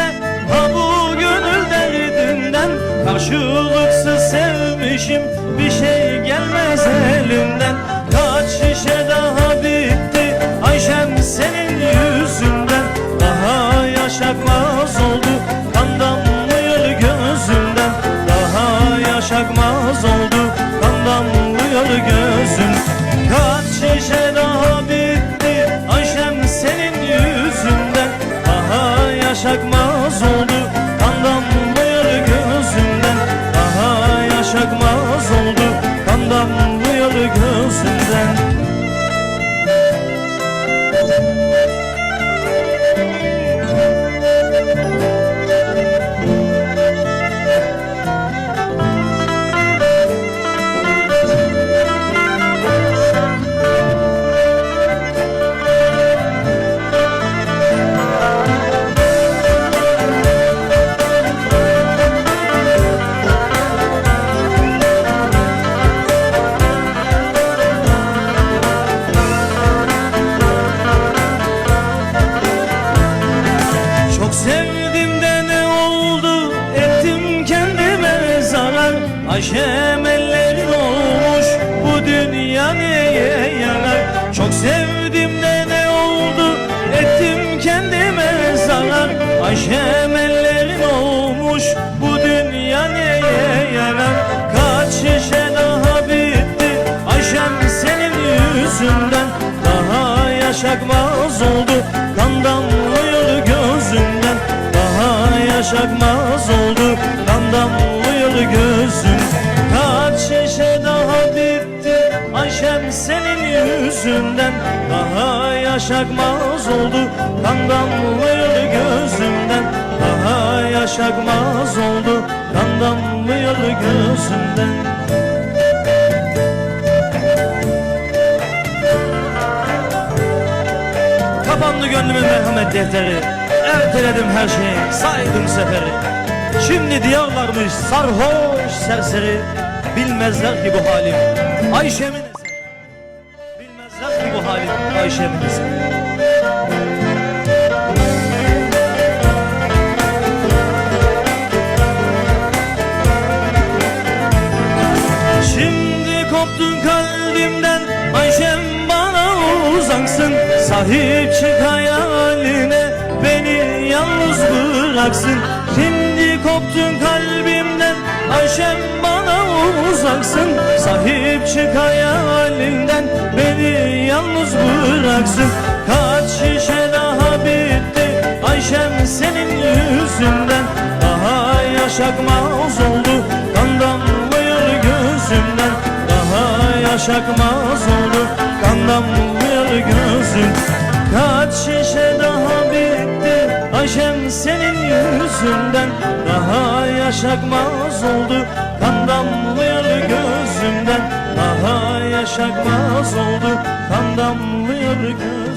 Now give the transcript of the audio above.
kimse Ha bu gönül derdinden Karşılıksız sevmişim. Bir şey gelmez elimden Kaç şişe daha bitti Ayşem senin yüzünden. Daha yaşakmaz oldu Sevdim de ne oldu? Ettim kendime zarar. Aşem ellerin olmuş. Bu dünya neye yarar? Çok sevdim de ne oldu? Ettim kendime zarar. Aşem ellerin olmuş. Bu dünya neye yarar? Kaç şişe daha bitti? Aşem senin yüzünden. Daha yaşakmaz oldu. Kandan Yaşakmaz oldu kan damlıyor gözüm. Kaç şişe daha bitti Ayşem senin yüzünden. Daha yaşakmaz oldu Kan damlıyor gözümden. Daha yaşakmaz oldu Kan damlıyor gözümden. Kapandı gönlümün merhamet defteri Erteledim her şeyi saydım seferi. Şimdi diyorlarmış sarhoş serseri. Bilmezler ki bu halim Ayşe'min Bilmezler ki bu halim Ayşe'min Şimdi koptun kalbimden Ayşem bana uzaksın Sahip çık hayaline Beni yalnız bıraksın. Şimdi koptun kalbimden. Ayşem bana uzaksın. Sahip çık hayalinden. Beni yalnız bıraksın. Kaç şişe daha bitti. Ayşem senin yüzünden. Daha yaşakmaz oldu. Kan damlıyor gözümden. Daha yaşakmaz oldu. Kan damlıyor gözüm. Kaç şişe Ayşem senin yüzünden Daha yaşakmaz oldu. Kan damlıyor gözümden Daha yaşakmaz oldu. Kan damlıyor gözümden